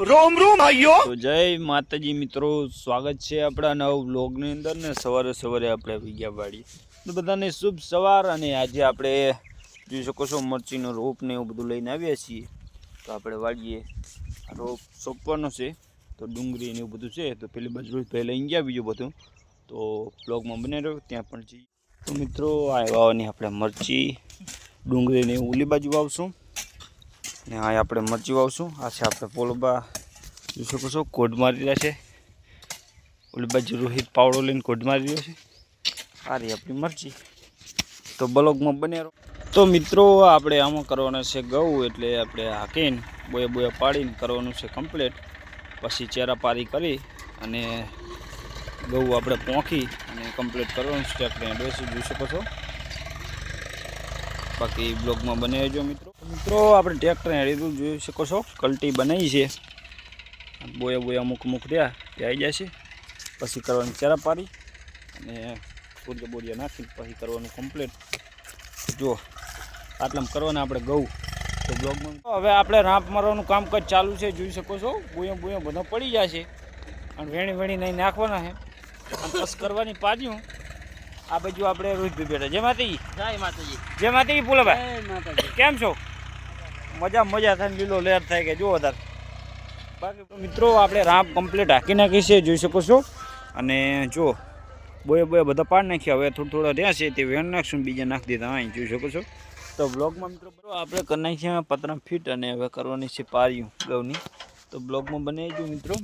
રોમ રોમ આયો તો જય માતાજી મિત્રો, સ્વાગત છે આપણા નવ બ્લોગની અંદર ને સવારે સવારે આપણે વિજ્ઞા વાડીએ તો બધાને શુભ સવાર અને આજે આપણે જોઈ શકો છો મરચીનો રોપ ને એવું બધું લઈને આવ્યા છીએ. તો આપણે વાડીએ રોપ સોંપવાનો છે. તો ડુંગળી ને એવું બધું છે. તો પેલી બાજુ પહેલાં લઈને ગયા બીજું બધું. તો બ્લોગમાં બને રહ્યો, ત્યાં પણ જઈએ. તો મિત્રો, આ વાવવાની આપણે મરચી, ડુંગળી ને એવું ઓલી બાજુ વાવશું. ને આ આપણે મરચી વાવશું. આ છે આપણે પોલબા. જોઈ શકો છો કોડ મારી રહ્યા છે. ઓલી બાજુ રોહિત પાવડો લઈને કોડ મારી રહ્યો છે. આ રહી આપણી મરચી. તો બ્લોગમાં બને તો મિત્રો, આપણે આમાં કરવાના છે ઘઉં, એટલે આપણે હાકીને બોયા બોયા પાડીને કરવાનું છે કમ્પ્લીટ પછી ચેરાપારી કરી અને ઘઉં આપણે પોંખી અને કમ્પ્લીટ કરવાનું છે. આપણે બેસી જોઈ શકો છો. બાકી બ્લોગમાં બને જો મિત્રો. મિત્રો, આપણે ટ્રેક્ટર હેડીનું જોઈ શકો છો. કલ્ટી બનાવી છે. બોયા બોયા અમુક અમુક રહ્યા, તે આવી છે. પછી કરવાની ચારા પાડી અને બોરિયા બોરિયા નાખી, પછી કરવાનું કમ્પ્લીટ જો આટલા કરવાના આપણે ઘઉં તો બ્લોગમાં હવે આપણે રાંપ મારવાનું કામકાજ ચાલુ છે, જોઈ શકો છો. બોયા બોયા બધા પડી છે. અને વેણી વેણી નહીં નાખવાના છે. બસ કરવાની પાડ્યું આ બાજુ આપણે રોહિતભાઈ બેઠા. જય માતાજી. જય માતાજી. જય માતાજી પુલાભાઈ માતાજી. કેમ છો? મજા મજા થાય લીલો લહેર થાય કે જુઓ વધારે. બાકી મિત્રો આપણે રામ કમ્પ્લીટ હાકી નાખી છે જોઈ શકો છો. અને જો બોય બોય બધા પાડ નાખ્યા. હવે થોડા થોડા રહ્યા છે તે વેણ નાખશું બીજા નાખી દીધા. અહીં જોઈ શકો છો. તો બ્લોગમાં મિત્રો બરો આપણે કરી નાખીએ પતરા ફીટ અને હવે કરવાની છે પાર્યું ગૌની. તો બ્લોગમાં બનાવી જો મિત્રો.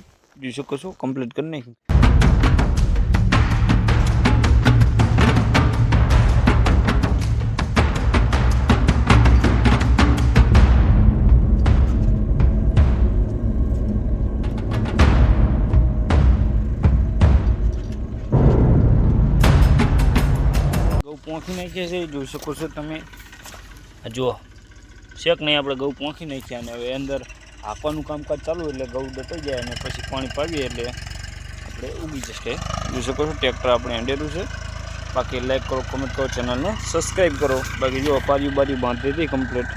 જોઈ શકો છો કમ્પ્લીટ કરી નાખ્યું. પોંખી નાખીએ છે, જોઈ શકો છો તમે. જુઓ, શેક નહીં, આપણે ઘઉં પોંખી નાખ્યા અને હવે અંદર હાંકવાનું કામકાજ ચાલુ એટલે ઘઉં દટાઈ જાય અને પછી પાણી પાડીએ એટલે આપણે ઉગી જશે. જોઈ શકો છો, ટ્રેક્ટર આપણે હેન્ડેલું છે. બાકી લાઈક કરો કોમેન્ટ કરો, ચેનલને સબસ્ક્રાઈબ કરો. બાકી જો બાજુ બાજુ બાંધી હતી કમ્પ્લીટ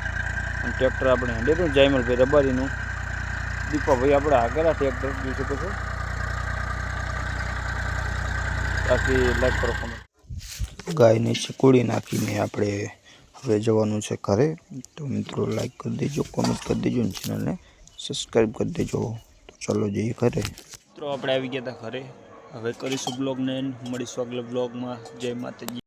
અને ટ્રેક્ટર આપણે હેન્ડેલું જાયમલભાઈ રબારીનું. દીપાભાઈ આપણે આગળ ટ્રેક્ટર, જોઈ શકો છો. બાકી લાઈક કરો કોમેન્ટ ગાયને ચીકુડી નાખીને આપણે હવે જવાનું છે ઘરે. તો મિત્રો લાઈક કરી દેજો કોમેન્ટ કરી દેજો ને ચેનલને સબસ્ક્રાઈબ કરી દેજો. તો ચાલો જઈએ ઘરે. મિત્રો, આપણે આવી ગયા હતા ઘરે. હવે કરીશું બ્લોગને મળીશું આગલા બ્લોગમાં જય માતાજી.